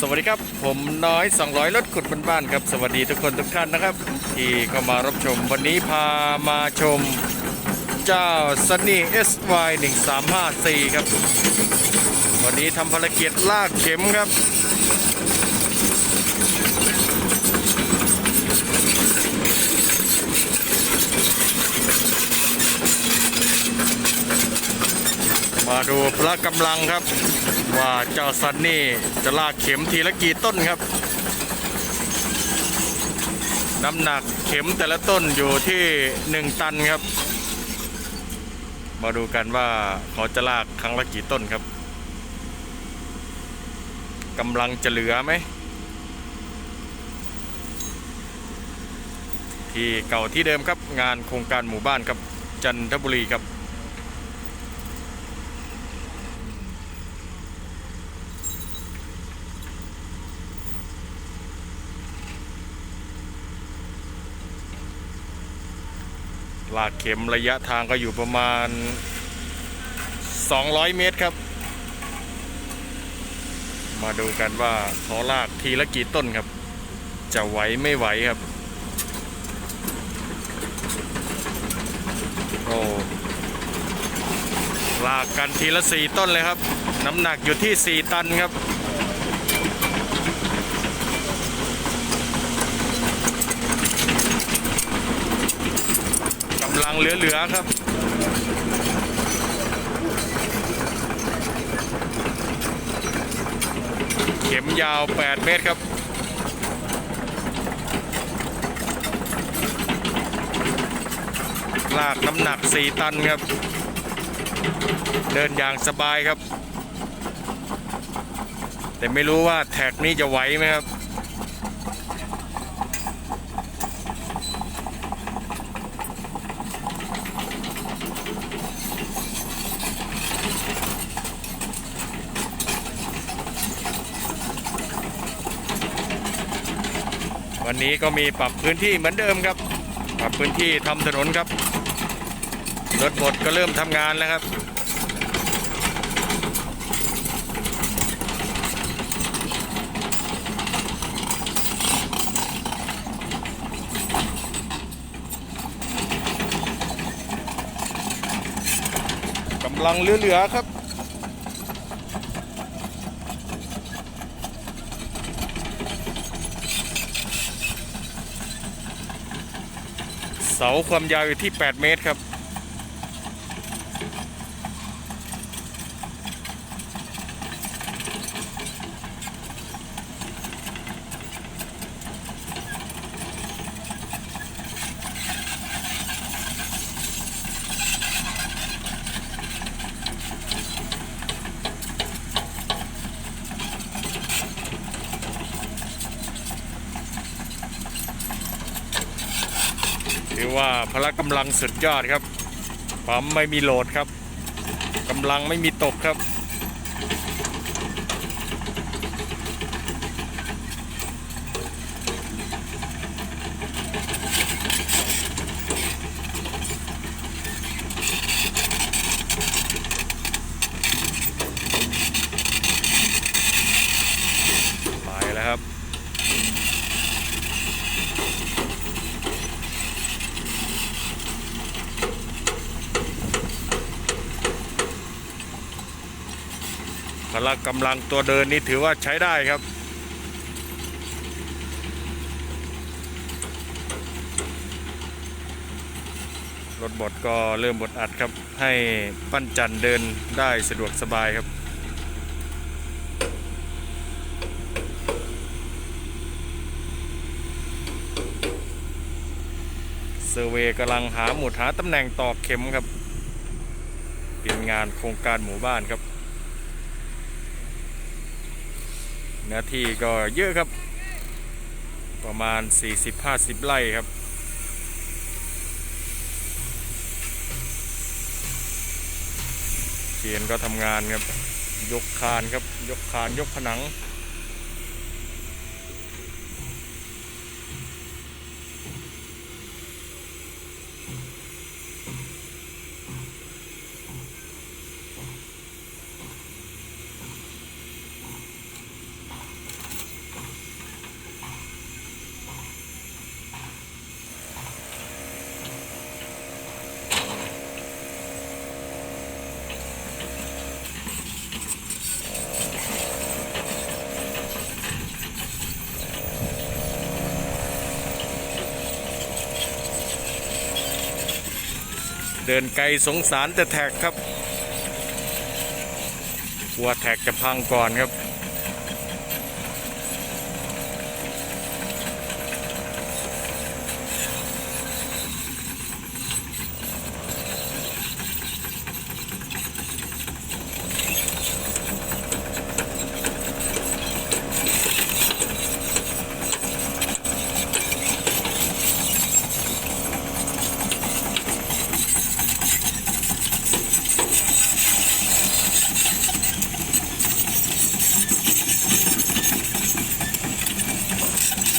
สวัสดีครับ ผมน้อย 200 รถขุดบ้านๆครับ สวัสดีทุกคนทุกท่านนะครับ ที่เข้ามารับชมวันนี้พามาชมเจ้า Sunny SY 1354ครับ วันนี้ทำภารกิจลากเข็มครับ มาดูพละกำลังครับ ว่าเจ้าซันนี่จะลากเข็มทีละกี่ต้นครับ น้ำหนักเข็มแต่ละต้นอยู่ที่ 1 ตันครับ มาดูกันว่าเขาจะลากครั้งละกี่ต้นครับกำลังจะเหลือไหม ที่เก่าที่เดิมครับงานโครงการหมู่บ้านครับจันทบุรีครับ ลากเข็มระยะทางก็อยู่ประมาณ 200 เมตรครับ มาดูกันว่าเขาลากทีละกี่ต้นครับ จะไหวไม่ไหวครับ โอ้ลากกันทีละสี่ต้นเลยครับ น้ำหนักอยู่ที่ 4 ตันครับ กำลั งเหลือ ๆ ครับ เข็มยาว 8 เมตรครับ ลากน้ำหนัก 4 ตันครับ เดินอย่างสบายครับ แต่ไม่รู้ว่าแท็กนี้จะไหวไหมครับ วันนี้ก็มีปรับพื้นที่เหมือนเดิมครับ ปรับพื้นที่ทำถนนครับรถบดก็เริ่มทำงานแล้วครับกำลังเหลือๆครับ เสาความยาวอยู่ที่ 8 เมตรครับ ถือว่าพละกำลังสุดยอดครับปั๊มไม่มีโหลดครับกำลังไม่มีตกครับ พละกำลังตัวเดินนี่ถือว่าใช้ได้ครับ รถบดก็เริ่มบดอัดครับ ให้ปั้นจันเดินได้สะดวกสบายครับเซอร์เวย์กำลังหาหมุดหาตำแหน่งตอกเข็มครับ เป็นงานโครงการหมู่บ้านครับ เนื้อที่ก็เยอะครับ ประมาณ 40-50 ไร่ครับเขียนก็ทำงานครับ ยกคานครับ ยกคานยกผนัง เดินไกลสงสารแต่แท็กครับกลัวแท็กจะพังก่อนครับ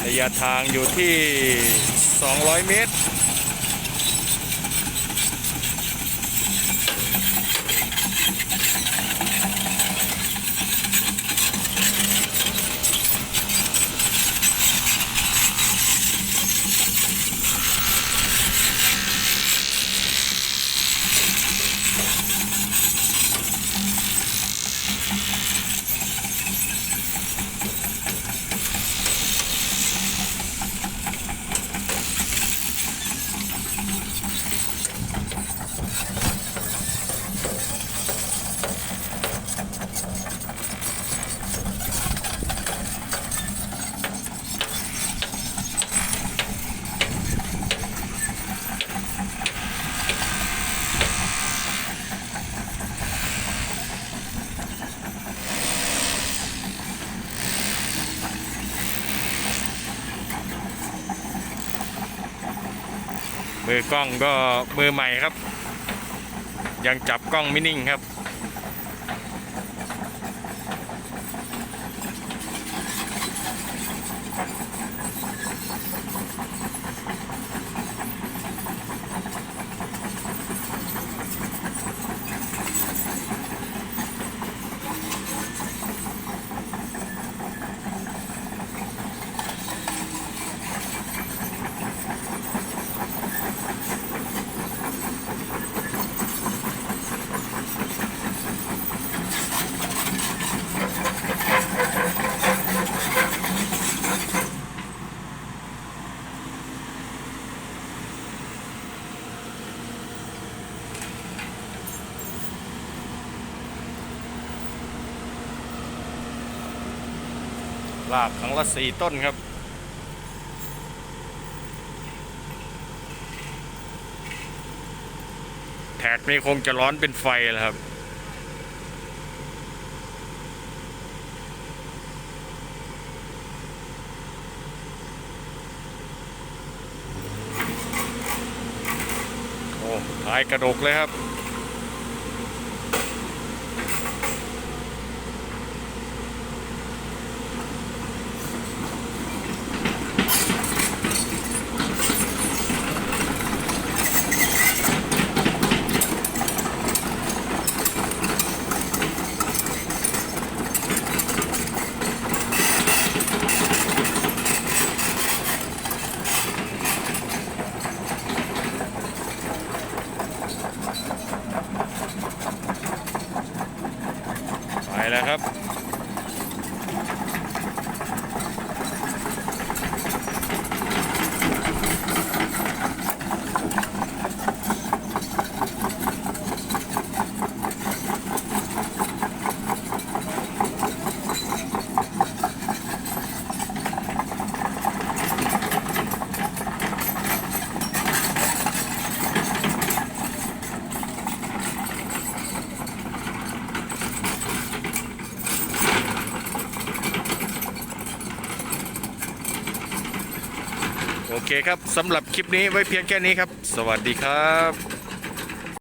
ระยะทางอยู่ที่ 200 เมตร มือกล้องก็มือใหม่ครับ ยังจับกล้องไม่นิ่งครับ ลากครั้งละสี่ต้นครับ แท็กนี่คงจะร้อนเป็นไฟแล้วครับโอ้ท้ายกระดกเลยครับ เคครับสำหรับคลิปนี้ไว้เพียงแค่นี้ครับ สวัสดีครับ